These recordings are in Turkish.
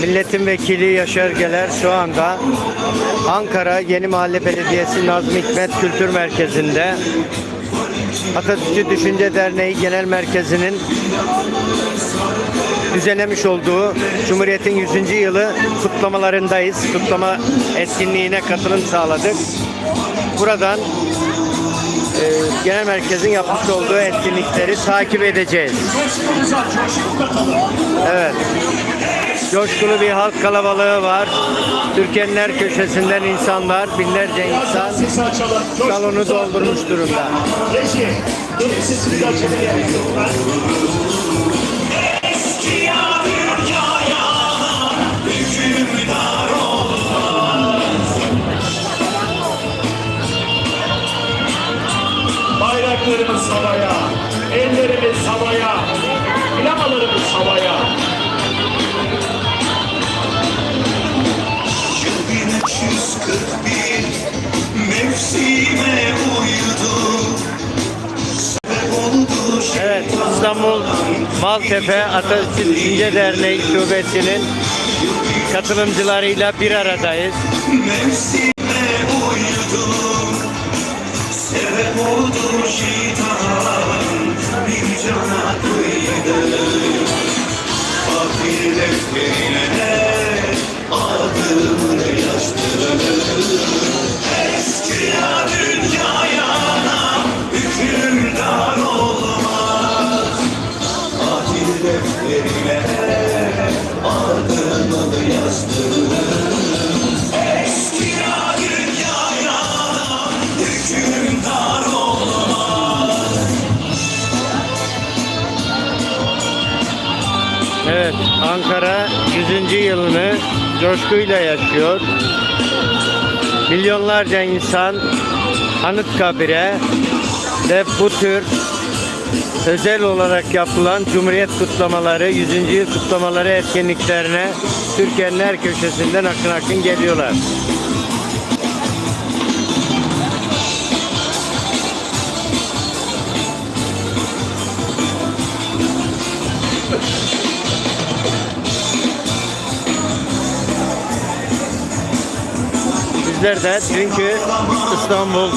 Milletin Vekili Yaşar Geler şu anda Ankara Yeni Mahalle Belediyesi Nazım Hikmet Kültür Merkezi'nde Atatürkçü Düşünce Derneği Genel Merkezi'nin düzenlemiş olduğu Cumhuriyet'in 100. yılı kutlamalarındayız. Kutlama etkinliğine katılım sağladık. Buradan e, genel merkezin yapmış olduğu etkinlikleri takip edeceğiz. Evet. Coşkulu bir halk kalabalığı var. Türkiye'nin her köşesinden insanlar, binlerce insan salonu doldurmuş durumda. Bayraklarımız havaya, ellerimiz havaya, plamalarımız havaya. İstanbul Maltepe Atatürkçü Düşünce Derneği Şubesi'nin katılımcılarıyla bir aradayız. mevsime uydu Evet, Ankara 100. yılını coşkuyla yaşıyor. Milyonlarca insan Anıtkabir'e ve bu tür özel olarak yapılan Cumhuriyet kutlamaları, 100. yıl kutlamaları etkinliklerine Türkiye'nin her köşesinden akın akın geliyorlar. Bizler de dünkü İstanbul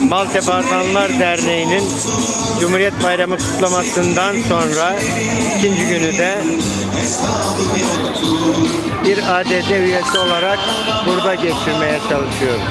Maltepe Artanlar Derneği'nin Cumhuriyet Bayramı kutlamasından sonra ikinci günü de bir ADD üyesi olarak burada geçirmeye çalışıyoruz.